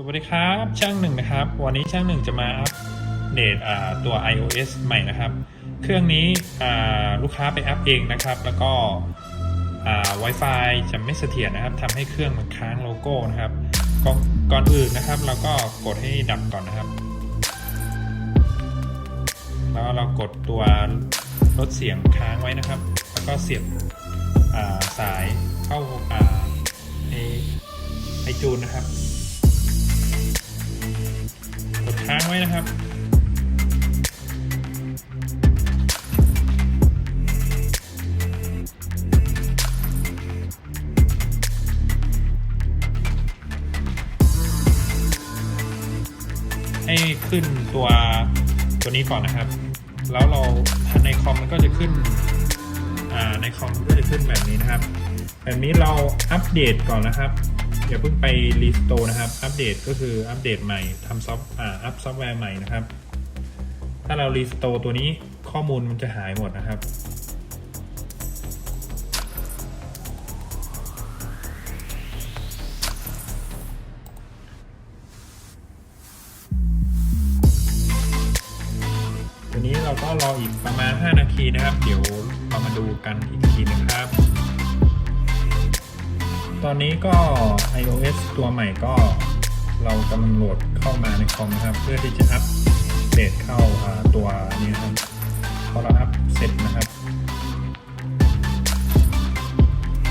สวัสดีครับช่างหนึ่งนะครับ วันนี้ช่างหนึ่งจะมาอัปเดตตัว iOS ใหม่นะครับ เครื่องนี้ลูกค้าไปอัปเองนะครับ แล้วก็ Wi-Fi จะไม่เสถียรนะครับทำให้เครื่องมันค้างโลโก้นะครับก่อนก่อนอื่นนะครับเราก็กดให้ดับก่อนนะครับ แล้วเรากดตัวลดเสียงค้างไว้นะครับ แล้วก็เสียบสายเข้าอ่านไอจูนนะครับ ไว้นะครับให้ขึ้นตัวตัวนี้ก่อนนะครับ แล้วเราในคอมมันก็จะขึ้นในคอมก็จะขึ้นแบบนี้นะครับ แบบนี้เราอัปเดตก่อนนะครับ อย่าเพิ่งไปรีสโตนะครับ อัปเดตก็คืออัปเดตใหม่ทำซอฟต์อ่าอัพซอฟต์แวร์ใหม่นะครับ ถ้าเรารีสโตตัวนี้ข้อมูลมันจะหายหมดนะครับตัวนี้เราก็รออีกประมาณ 5 นาทีนะครับ เดี๋ยวเรามาดูกันอีกทีนะครับ ตอนนี้ก็ iOS ตัวใหม่ก็เรากำลังโหลดเข้ามาในคอมนะครับ เพื่อที่จะอัปเดตเข้าาตัวนี้นะครับพอเราอัปเสร็จนะครับ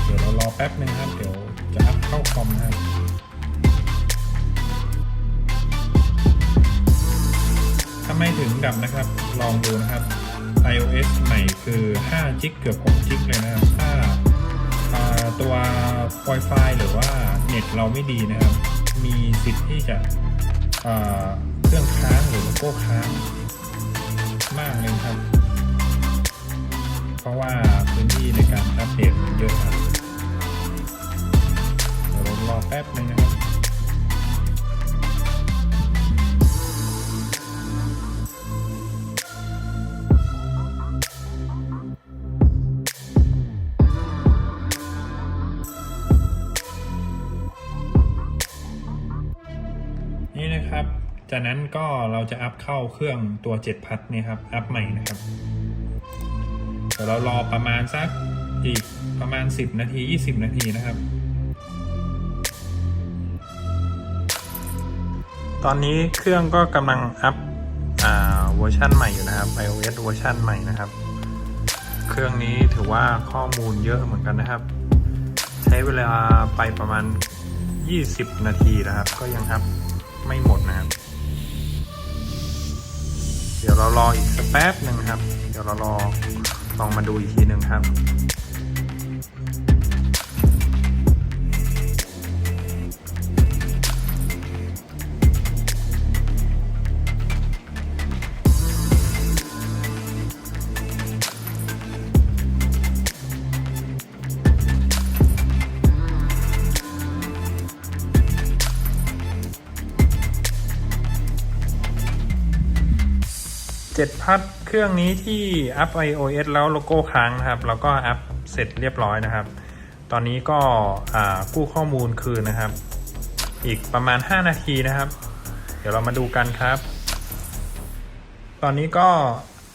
เดี๋ยวเรารอแป๊บนึงครับ เดี๋ยวจะอัปเข้าคอมนะครับถ้าไม่ถึงดับนะครับ ลองดูนะครับ iOS ใหม่คือ5จิกเกือบ6จิกเลยนะครับถ้า ตัว Wi-Fi หรือว่าเน็ตเราไม่ดีนะครับ มีสิทธิ์ที่จะเครื่องค้างหรือโก้ค้างมากเลยครับ เพราะว่าพื้นที่ในการอัปเดตเยอะครับเดี๋ยวเรารอแป๊บนึงนะ จากนั้นก็เราจะอัพเข้าเครื่องตัว7พัทนี่ครับ อัพใหม่นะครับเดี๋ยวเรารอประมาณสักอีกประมาณ 10 นาที 20 นาทีนะครับ ตอนนี้เครื่องก็กำลังอัพเวอร์ชันใหม่อยู่นะครับ iOS เวอร์ชันใหม่นะครับ เครื่องนี้ถือว่าข้อมูลเยอะเหมือนกันนะครับ ใช้เวลาไปประมาณ 20 นาทีนะครับ ก็ยังอัพไม่หมดนะครับ เดี๋ยวเรารออีกสักแป๊บหนึ่งครับ เดี๋ยวเรารอลองมาดูอีกทีหนึ่งครับ เจ็ดพัดเครื่องนี้ที่อัพ iOS แล้วโลโก้ค้างนะครับ แล้วก็อัพเสร็จเรียบร้อยนะครับ ตอนนี้ก็กู้ข้อมูลคืนนะครับ อีกประมาณ 5 นาทีนะครับ เดี๋ยวเรามาดูกันครับ ตอนนี้ก็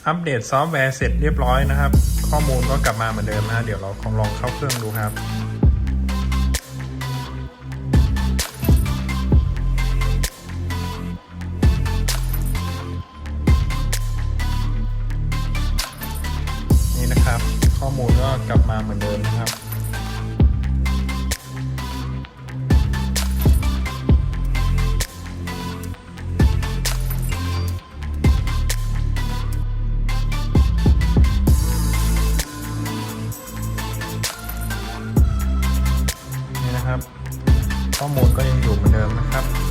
อัปเดตซอฟต์แวร์เสร็จเรียบร้อยนะครับ ข้อมูลก็กลับมาเหมือนเดิมนะเดี๋ยวเราลองเข้าเครื่องดูครับ มูลก็กลับมาเหมือนเดิมนะครับนี่นะครับข้อมูลก็ยังอยู่เหมือนเดิมนะครับ